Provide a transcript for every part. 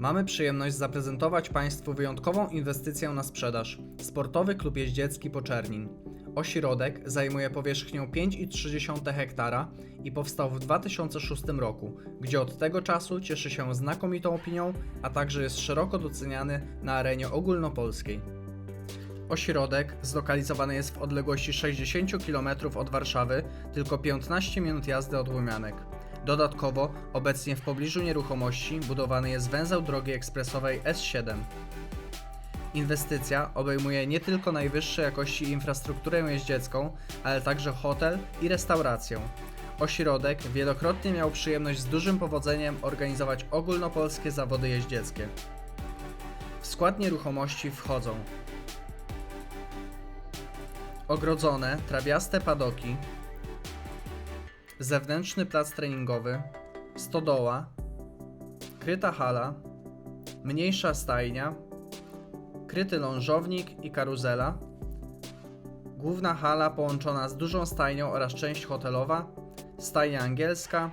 Mamy przyjemność zaprezentować Państwu wyjątkową inwestycję na sprzedaż. Sportowy klub jeździecki Poczernin. Ośrodek zajmuje powierzchnię 5,3 hektara i powstał w 2006 roku, gdzie od tego czasu cieszy się znakomitą opinią, a także jest szeroko doceniany na arenie ogólnopolskiej. Ośrodek zlokalizowany jest w odległości 60 km od Warszawy, tylko 15 minut jazdy od Łomianek. Dodatkowo, obecnie w pobliżu nieruchomości budowany jest węzeł drogi ekspresowej S7. Inwestycja obejmuje nie tylko najwyższej jakości infrastrukturę jeździecką, ale także hotel i restaurację. Ośrodek wielokrotnie miał przyjemność z dużym powodzeniem organizować ogólnopolskie zawody jeździeckie. W skład nieruchomości wchodzą ogrodzone, trawiaste padoki, zewnętrzny plac treningowy, stodoła, kryta hala, mniejsza stajnia, kryty lążownik i karuzela, główna hala połączona z dużą stajnią oraz część hotelowa, stajnia angielska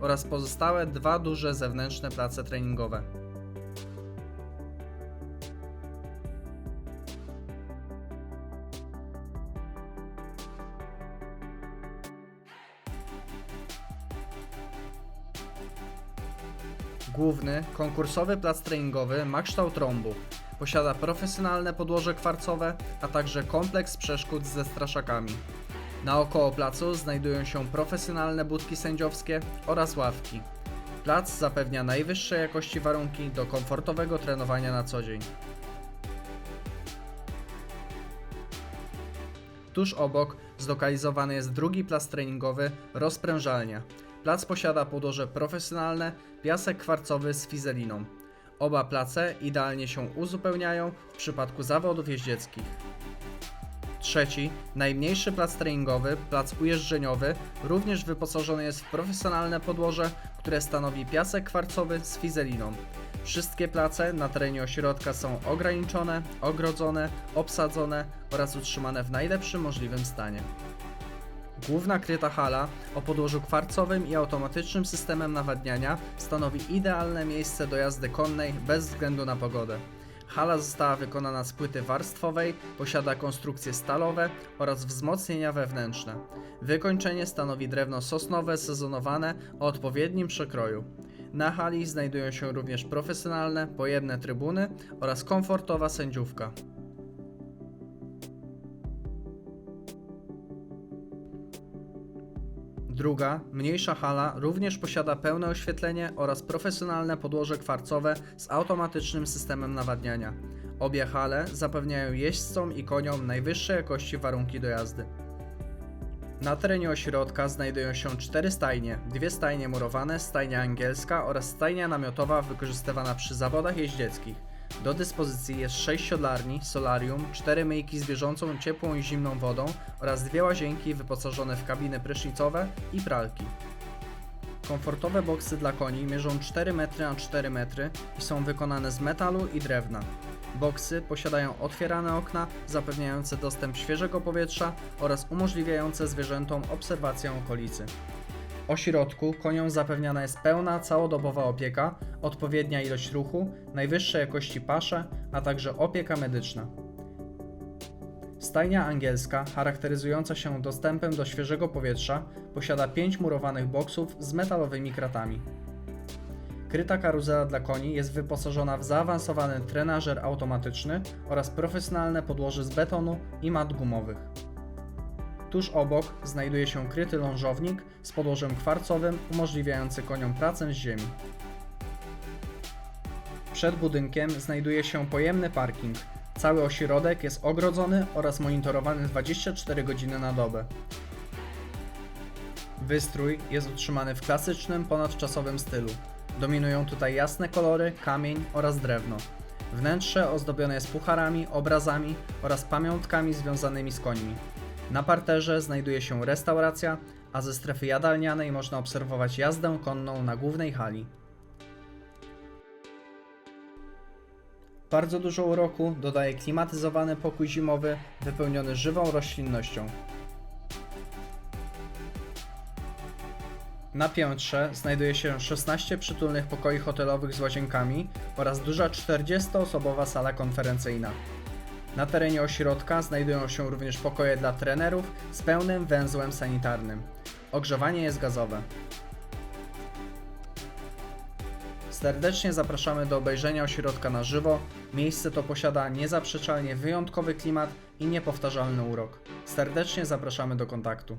oraz pozostałe dwa duże zewnętrzne place treningowe. Główny, konkursowy plac treningowy ma kształt rąbu. Posiada profesjonalne podłoże kwarcowe, a także kompleks przeszkód ze straszakami. Naokoło placu znajdują się profesjonalne budki sędziowskie oraz ławki. Plac zapewnia najwyższej jakości warunki do komfortowego trenowania na co dzień. Tuż obok zlokalizowany jest drugi plac treningowy rozprężalnia. Plac posiada podłoże profesjonalne, piasek kwarcowy z fizeliną. Oba place idealnie się uzupełniają w przypadku zawodów jeździeckich. Trzeci, najmniejszy plac treningowy, plac ujeżdżeniowy, również wyposażony jest w profesjonalne podłoże, które stanowi piasek kwarcowy z fizeliną. Wszystkie place na terenie ośrodka są ograniczone, ogrodzone, obsadzone oraz utrzymane w najlepszym możliwym stanie. Główna kryta hala o podłożu kwarcowym i automatycznym systemem nawadniania stanowi idealne miejsce do jazdy konnej bez względu na pogodę. Hala została wykonana z płyty warstwowej, posiada konstrukcje stalowe oraz wzmocnienia wewnętrzne. Wykończenie stanowi drewno sosnowe sezonowane o odpowiednim przekroju. Na hali znajdują się również profesjonalne, pojemne trybuny oraz komfortowa sędziówka. Druga, mniejsza hala również posiada pełne oświetlenie oraz profesjonalne podłoże kwarcowe z automatycznym systemem nawadniania. Obie hale zapewniają jeźdźcom i koniom najwyższej jakości warunki do jazdy. Na terenie ośrodka znajdują się cztery stajnie, dwie stajnie murowane, stajnia angielska oraz stajnia namiotowa wykorzystywana przy zawodach jeździeckich. Do dyspozycji jest 6 siodlarni, solarium, 4 myjki z bieżącą ciepłą i zimną wodą oraz dwie łazienki wyposażone w kabiny prysznicowe i pralki. Komfortowe boksy dla koni mierzą 4 metry na 4 metry i są wykonane z metalu i drewna. Boksy posiadają otwierane okna zapewniające dostęp świeżego powietrza oraz umożliwiające zwierzętom obserwację okolicy. Ośrodku koniom zapewniana jest pełna, całodobowa opieka, odpowiednia ilość ruchu, najwyższej jakości pasze, a także opieka medyczna. Stajnia angielska, charakteryzująca się dostępem do świeżego powietrza, posiada 5 murowanych boksów z metalowymi kratami. Kryta karuzela dla koni jest wyposażona w zaawansowany trenażer automatyczny oraz profesjonalne podłoże z betonu i mat gumowych. Tuż obok znajduje się kryty lążownik z podłożem kwarcowym umożliwiający koniom pracę z ziemi. Przed budynkiem znajduje się pojemny parking. Cały ośrodek jest ogrodzony oraz monitorowany 24 godziny na dobę. Wystrój jest utrzymany w klasycznym, ponadczasowym stylu. Dominują tutaj jasne kolory, kamień oraz drewno. Wnętrze ozdobione jest pucharami, obrazami oraz pamiątkami związanymi z końmi. Na parterze znajduje się restauracja, a ze strefy jadalnianej można obserwować jazdę konną na głównej hali. Bardzo dużo uroku dodaje klimatyzowany pokój zimowy wypełniony żywą roślinnością. Na piętrze znajduje się 16 przytulnych pokoi hotelowych z łazienkami oraz duża 40-osobowa sala konferencyjna. Na terenie ośrodka znajdują się również pokoje dla trenerów z pełnym węzłem sanitarnym. Ogrzewanie jest gazowe. Serdecznie zapraszamy do obejrzenia ośrodka na żywo. Miejsce to posiada niezaprzeczalnie wyjątkowy klimat i niepowtarzalny urok. Serdecznie zapraszamy do kontaktu.